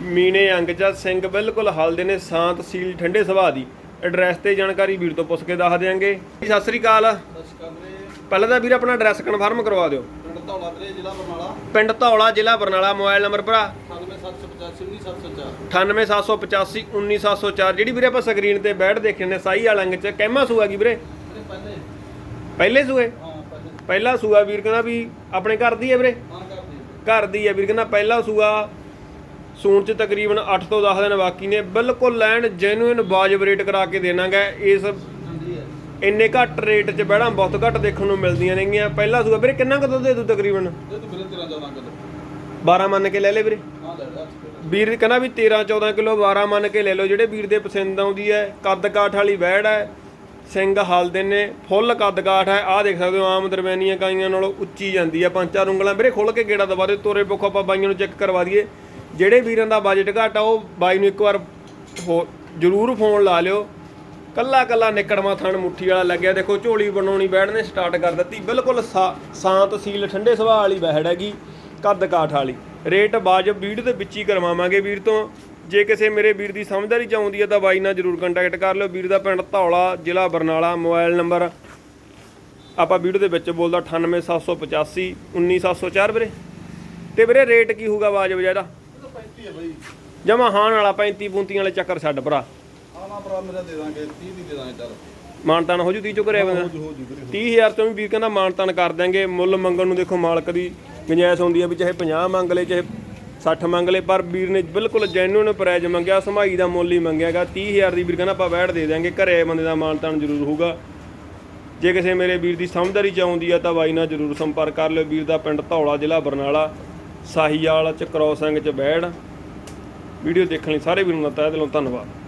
ਮੀਨੇ ਅੰਗ ਚ ਆ, ਸਿੰਘ ਬਿਲਕੁਲ ਹਲਦੇ ਨੇ ਸ਼ਾਂਤ ਸੀਲ ਠੰਡੇ ਸੁਭਾਅ ਦੀ। ਐਡਰੈਸ ਤੇ ਜਾਣਕਾਰੀ ਵੀਰ ਤੋਂ ਪੁੱਛ ਕੇ ਦੱਸ ਦਿਆਂਗੇ। ਸਤਿ ਸ੍ਰੀ ਅਕਾਲ। ਪਹਿਲਾਂ ਤਾਂ ਵੀਰ ਆਪਣਾ ਐਡਰੈਸ ਕਨਫਰਮ ਕਰਵਾ ਦਿਓ। ਪਿੰਡ ਧੌਲਾ ਵੀਰੇ ਜ਼ਿਲ੍ਹਾ ਬਰਨਾਲਾ। ਪਿੰਡ ਧੌਲਾ ਜ਼ਿਲ੍ਹਾ ਬਰਨਾਲਾ ਮੋਬਾਈਲ ਨੰਬਰ ਭਰਾ। 98785 98785 19704 ਜਿਹੜੀ ਵੀਰੇ ਆਪਾਂ ਸਕਰੀਨ ਤੇ ਬੈਠ ਦੇਖੇ ਨੇ ਸਾਈ ਵਾਲਾ ਅੰਗ ਚ ਕਹਿਮਾ ਸੂਆ ਕੀ ਵੀਰੇ? ਪਹਿਲੇ। ਸੂਏ? ਪਹਿਲੇ ਸੂਆ ਵੀਰ ਕਹਿੰਦਾ ਵੀ ਆਪਣੇ ਘਰ ਦੀ ਹੈ ਵੀਰੇ? ਘਰ ਦੀ ਹੈ। ਵੀਰ ਕਹਿੰਦਾ ਪਹਿਲਾ ਸੂਆ ਸੂਣ ਚ ਤਕਰੀਬਨ 8 ਤੋਂ 10 ਦਿਨ ਬਾਕੀ ਨੇ। ਬਿਲਕੁਲ ਲੈਣ ਜੈਨੂਇਨ ਵਾਜਬ ਰੇਟ ਕਰਾ ਕੇ ਦੇਣਾਗਾ। ਇਸ ਇੰਨੇ ਘੱਟ ਰੇਟ 'ਚ ਬਹਿਣਾ ਬਹੁਤ ਘੱਟ ਦੇਖਣ ਨੂੰ ਮਿਲਦੀਆਂ ਨੇਗੀਆਂ। ਪਹਿਲਾ ਸੂਆ ਵੀਰੇ ਕਿੰਨਾ ਕੁ ਦੁੱਧ ਦੇ ਦੂ ਤਕਰੀਬਨ? ਇਹ ਤੂੰ ਵੀਰੇ 13 14 ਕਿਲੋ। 12 ਮੰਨ ਕੇ ਲੈ ਲੈ ਵੀਰੇ। ਵੀਰ ਕਹਿੰਦਾ ਵੀ 13 14 ਕਿਲੋ 12 ਮੰਨ ਕੇ ਲੈ ਲਓ। ਜਿਹੜੇ ਵੀਰ ਦੇ ਪਸੰਦ ਆਉਂਦੀ ਹੈ ਕੱਦ ਕਾਠ ਵਾਲੀ ਵੈੜ ਹੈ ਸਿੰਘ ਹਲਦੇ ਨੇ ਫੁੱਲ ਕੱਦ ਕਾਠ ਹੈ। ਆਹ ਦੇਖ ਸਕਦੇ ਹੋ ਆਮ ਦਰਮਿਆਨੀਆਂ ਕਾਈਆਂ ਨਾਲੋਂ ਉੱਚੀ ਜਾਂਦੀ ਹੈ। ਪੰਜ ਚਾਰ ਉਂਗਲਾਂ ਵੀਰੇ ਖੁੱਲ ਕੇ ਗੇੜਾ ਦਵਾ ਦੇ ਤੋਰੇ ਪੱਖੋਂ ਆਪਾਂ ਬਾਈਆਂ ਨੂੰ ਚੈੱਕ ਕਰਵਾ ਦਈਏ। ਜਿਹੜੇ ਵੀਰਾਂ ਦਾ ਬਜਟ ਘੱਟ ਆ, ਉਹ ਬਾਈ ਨੂੰ ਇੱਕ ਵਾਰ ਹੋ- ਜ਼ਰੂਰ ਫੋਨ ਲਾ ਲਿਓ। ਕੱਲਾ ਕੱਲਾ ਨਿਕੜਵਾ ਥਣ ਮੁੱਠੀ ਵਾਲਾ ਲੱਗਿਆ। ਦੇਖੋ, ਝੋਲੀ ਬਣਾਉਣੀ ਬੈੜ ਨੇ ਸਟਾਰਟ ਕਰ ਦਿੱਤੀ। ਬਿਲਕੁਲ ਸਾ- ਸ਼ਾਂਤ ਸੀਲ, ਠੰਡੇ ਸੁਭਾਅ ਵਾਲੀ ਬੈੜ ਹੈਗੀ, ਕੱਦ ਕਾਠ ਵਾਲੀ। ਰੇਟ ਵਾਜਬ ਵੀਡੀਓ ਦੇ ਵਿੱਚ ਹੀ ਕਰਵਾਵਾਂਗੇ ਵੀਰ ਤੋਂ। ਜੇ ਕਿਸੇ ਮੇਰੇ ਵੀਰ ਦੀ ਸਮਝਦਾਰੀ ਚ ਆਉਂਦੀ ਹੈ ਤਾਂ ਬਾਈ ਨਾਲ ਜਰੂਰ ਕੰਟੈਕਟ ਕਰ ਲਿਓ। ਵੀਰ ਦਾ ਪਿੰਡ ਧੌਲਾ, ਜ਼ਿਲ੍ਹਾ ਬਰਨਾਲਾ, ਮੋਬਾਈਲ ਨੰਬਰ ਆਪਾਂ ਵੀਡੀਓ ਦੇ ਵਿੱਚ ਬੋਲਦਾ 98785 19704 ਵੀਰੇ। ਤੇ ਵੀਰੇ, ਰੇਟ ਕੀ ਹੋਊਗਾ ਵਾਜਬ ਜਿਹੜਾ 35 ਹੈ ਬਾਈ। ਜਮਾ ਹਾਨ ਵਾਲਾ 35 ਪੂੰਤੀਆਂ ਵਾਲੇ ਚੱਕਰ ਛੱਡ ਭਰਾ। ਆ ਨਾ ਭਰਾ ਮੇਰਾ ਦੇ ਦਾਂਗੇ 30 ਦੀ ਦੇ ਦਾਂਗੇ ਚੱਲ। ਮਾਨਤਾਨ ਹੋ ਜੂ 30 ਚੁੱਕ ਰਿਹਾ ਬੰਦਾ ਹੋ ਜੂ ਹੋ ਜੂ। ਵੀਰੇ 30000 ਤੋਂ ਵੀ ਵੀਰ ਕਹਿੰਦਾ ਮਾਨਤਾਨ ਕਰ ਦਿਆਂਗੇ। ਮੁੱਲ ਮੰਗਣ ਨੂੰ ਦੇਖੋ ਮਾਲਕ ਦੀ ਗੁੰਜਾਇਸ਼ ਹੁੰਦੀ ਹੈ ਵੀ ਚਾਹੇ 50 ਮੰਗ ਲੇ ਚਾਹੇ 60 ਮੰਗ ਲੇ ਪਰ ਵੀਰ ਨੇ ਬਿਲਕੁਲ ਜੈਨੂਇਨ ਪ੍ਰਾਈਜ਼ ਮੰਗਿਆ ਸਮਾਈ ਦਾ ਮੁੱਲ ਹੀ ਮੰਗਿਆਗਾ 30000 ਦੀ ਵੀਰ ਕਹਿੰਦਾ ਆਪਾਂ ਵੈਟ ਦੇ ਦਿਆਂਗੇ ਘਰੇ ਬੰਦੇ ਦਾ ਮਾਨਤਾਨ ਜ਼ਰੂਰ ਹੋਊਗਾ। ਜੇ ਕਿਸੇ ਮੇਰੇ ਵੀਰ ਦੀ ਸਮਝਦਾਰੀ ਚ ਆਉਂਦੀ ਆ ਤਾਂ ਬਾਈ ਨਾਲ ਜ਼ਰੂਰ ਸੰਪਰਕ ਕਰ ਲਿਓ। ਵੀਰ ਦਾ ਪਿੰਡ ਧੌਲਾ ਜ਼ਿਲ੍ਹਾ ਬਰਨਾਲਾ ਸਾਹੀਵਾਲ ਚ ਕ੍ਰੋਸਿੰਗ ਚ ਬੈੜ ਵੀਡੀਓ ਦੇਖਣ ਲਈ ਸਾਰੇ ਵੀਰਾਂ ਦਾ ਤਹਿ ਦਿਲੋਂ ਧੰਨਵਾਦ।